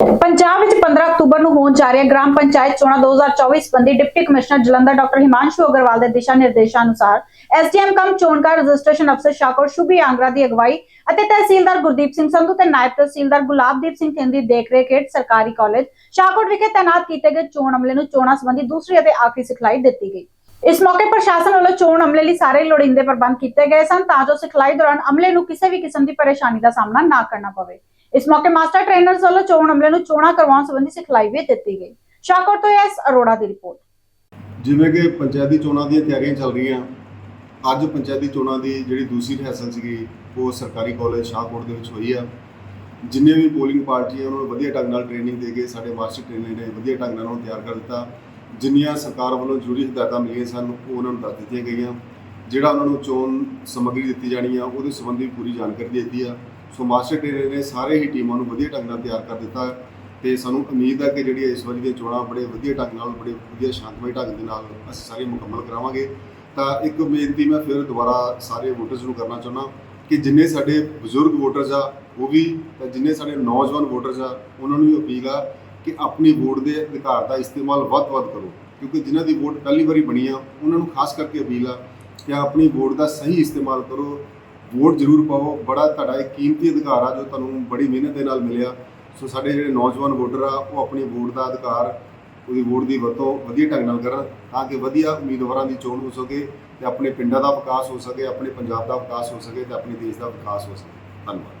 ਪੰਜਾਬ ਵਿੱਚ 15 ਅਕਤੂਬਰ ਨੂੰ ਹੋਣ ਜਾ ਰਹੀਆਂ ਗ੍ਰਾਮ ਪੰਚਾਇਤ ਚੋਣਾਂ 2024 ਸੰਬੰਧੀ deputy commissioner Jalandhar doctor Himanshu Agarwal ਦੇ ਦਿਸ਼ਾ ਨਿਰਦੇਸ਼ਾਂ ਅਨੁਸਾਰ ਐਸਡੀਐਮ ਕਮ ਚੋਣਕਾਰ ਰਜਿਸਟ੍ਰੇਸ਼ਨ ਅਫਸਰ ਸ਼ਾਕਰ ਸ਼ੁਭੀ ਆਂਗਰਾ ਦੀ ਅਗਵਾਈ ਅਤੇ ਤਹਿਸੀਲਦਾਰ ਗੁਰਦੀਪ ਸਿੰਘ ਸੰਧੂ ਤੇ ਨਾਇਬ ਤਹਿਸੀਲਦਾਰ ਗੁਲਾਬਦੀਪ ਸਿੰਘ ਥਿੰਦ ਦੀ ਦੇਖਰੇਖ ਹੇਠ ਸਰਕਾਰੀ ਕਾਲਜ ਸ਼ਾਕੋਟ ਵਿਖੇ ਤਾਇਨਾਤ ਕੀਤੇ ਗਏ ਚੋਣ ਅਮਲੇ ਨੂੰ ਚੋਣਾਂ ਸੰਬੰਧੀ ਦੂਸਰੀ ਅਤੇ ਆਖਰੀ ਸਿਖਲਾਈ ਦਿੱਤੀ ਗਈ। ਇਸ ਮੌਕੇ ਪ੍ਰਸ਼ਾਸਨ ਵੱਲੋਂ ਚੋਣ ਅਮਲੇ ਲਈ ਸਾਰੇ ਲੋੜੀਂਦੇ ਪ੍ਰਬੰਧ ਕੀਤੇ ਗਏ ਸਨ ਤਾਂ ਜੋ ਸਿਖਲਾਈ ਦੌਰਾਨ ਅਮਲੇ ਨੂੰ ਕਿਸੇ ਵੀ ਕਿਸਮ ਦੀ ਪਰੇਸ਼ਾਨੀ ਦਾ ਸਾਹਮਣਾ ਨਾ ਕਰਨਾ ਪਵੇ। ਇਸ ਮੌਕੇ ਮਾਸਟਰ ਟ੍ਰੇਨਰਸ ਵੱਲੋਂ ਚੋਣ ਅਮਲੇ ਨੂੰ ਚੋਣਾਂ ਕਰਵਾਉਣ ਸੰਬੰਧੀ ਸਿਖਲਾਈ ਵੀ ਦਿੱਤੀ ਗਈ। ਸ਼ਾਕੋਟ ਤੋਂ ਐਸ ਅਰੋੜਾ ਦੀ ਰਿਪੋਰਟ। ਜਿਵੇਂ ਕਿ ਪੰਚਾਇਤੀ ਚੋਣਾਂ ਦੀਆਂ ਤਿਆਰੀਆਂ ਚੱਲ ਰਹੀਆਂ, ਅੱਜ ਪੰਚਾਇਤੀ ਚੋਣਾਂ ਦੀ ਜਿਹੜੀ ਦੂਸਰੀ ਰਿਹਰਸਲ ਸੀਗੀ, ਉਹ ਸਰਕਾਰੀ ਕਾਲਜ ਸ਼ਾਹਕੋਟ ਦੇ ਵਿੱਚ ਹੋਈ ਆ। ਜਿੰਨੇ ਵੀ ਪੋਲਿੰਗ ਪਾਰਟੀਆਂ ਉਹਨਾਂ ਨੂੰ ਵਧੀਆ ਢੰਗ ਨਾਲ ਟ੍ਰੇਨਿੰਗ ਦੇ ਕੇ ਸਾਡੇ ਮਾਸਟਰ ਟ੍ਰੇਨਰ ਨੇ ਵਧੀਆ ਢੰਗ ਨਾਲ ਉਹਨਾਂ ਨੂੰ ਤਿਆਰ ਕਰ ਦਿੱਤਾ। ਜਿੰਨੀਆਂ ਸਰਕਾਰ ਵੱਲੋਂ ਜ਼ਰੂਰੀ ਹਦਾਇਤਾਂ ਮਿਲੀਆਂ ਸਨ, ਉਹ ਉਹਨਾਂ ਨੂੰ ਦੱਸ ਦਿੱਤੀਆਂ ਗਈਆਂ। ਜਿਹੜਾ ਉਹਨਾਂ ਨੂੰ ਚੋਣ ਸਮੱਗਰੀ ਦਿੱਤੀ ਜਾਣੀ ਆ, ਉਹਦੇ ਸੰਬੰਧੀ ਪੂਰੀ ਜਾਣਕਾਰੀ ਦੇ ਦਿੱਤੀ ਆ। ਸੋ ਮਾਸਟਰ ਟ੍ਰੇਨਰ ਨੇ ਸਾਰੇ ਹੀ ਟੀਮਾਂ ਨੂੰ ਵਧੀਆ ਢੰਗ ਨਾਲ ਤਿਆਰ ਕਰ ਦਿੱਤਾ ਤੇ ਸਾਨੂੰ ਉਮੀਦ ਹੈ ਕਿ ਜਿਹੜੀ ਇਸ ਵਾਰੀ ਦੀਆਂ ਚੋਣਾਂ ਬੜੇ ਵਧੀਆ ਢੰਗ ਨਾਲ, ਬੜੇ ਵਧੀਆ ਸ਼ਾਂਤਮਈ ਢੰਗ ਦੇ ਨਾਲ ਅਸੀਂ ਸਾਰੇ ਮੁਕੰਮਲ ਕਰਾਵਾਂਗੇ। ਤਾਂ ਇੱਕ ਬੇਨਤੀ ਮੈਂ ਫਿਰ ਦੁਬਾਰਾ ਸਾਰੇ ਵੋਟਰਸ ਨੂੰ ਕਰਨਾ ਚਾਹੁੰਦਾ ਕਿ ਜਿੰਨੇ ਸਾਡੇ ਬਜ਼ੁਰਗ ਵੋਟਰਸ ਆ, ਉਹ ਵੀ ਤੇ ਜਿੰਨੇ ਸਾਡੇ ਨੌਜਵਾਨ ਵੋਟਰਸ ਆ, ਉਹਨਾਂ ਨੂੰ ਵੀ ਅਪੀਲ ਆ ਕਿ ਆਪਣੀ ਵੋਟ ਦੇ ਅਧਿਕਾਰ ਦਾ ਇਸਤੇਮਾਲ ਵੱਧ ਤੋਂ ਵੱਧ ਕਰੋ। ਕਿਉਂਕਿ ਜਿਨ੍ਹਾਂ ਦੀ ਵੋਟ ਪਹਿਲੀ ਵਾਰੀ ਬਣੀ ਆ, ਉਹਨਾਂ ਨੂੰ ਖਾਸ ਕਰਕੇ ਅਪੀਲ ਆ ਕਿ ਆਪਣੀ ਵੋਟ ਦਾ ਸਹੀ ਇਸਤੇਮਾਲ ਕਰੋ ਵੋਟ ਜ਼ਰੂਰ ਪਾਓ ਬੜਾ ਤੁਹਾਡਾ ਇੱਕ ਕੀਮਤੀ ਅਧਿਕਾਰ ਆ ਜੋ ਤੁਹਾਨੂੰ ਬੜੀ ਮਿਹਨਤ ਦੇ ਨਾਲ ਮਿਲਿਆ। ਸੋ ਸਾਡੇ ਜਿਹੜੇ ਨੌਜਵਾਨ ਵੋਟਰ ਆ, ਉਹ ਆਪਣੀ ਵੋਟ ਦਾ ਅਧਿਕਾਰ, ਉਹਦੀ ਵੋਟ ਦੀ ਵਰਤੋਂ ਵਧੀਆ ਢੰਗ ਨਾਲ ਕਰਨ ਤਾਂ ਕਿ ਵਧੀਆ ਉਮੀਦਵਾਰਾਂ ਦੀ ਚੋਣ ਹੋ ਸਕੇ ਤੇ ਆਪਣੇ ਪਿੰਡਾਂ ਦਾ ਵਿਕਾਸ ਹੋ ਸਕੇ, ਆਪਣੇ ਪੰਜਾਬ ਦਾ ਵਿਕਾਸ ਹੋ ਸਕੇ ਤੇ ਆਪਣੇ ਦੇਸ਼ ਦਾ ਵਿਕਾਸ ਹੋ ਸਕੇ। ਧੰਨਵਾਦ।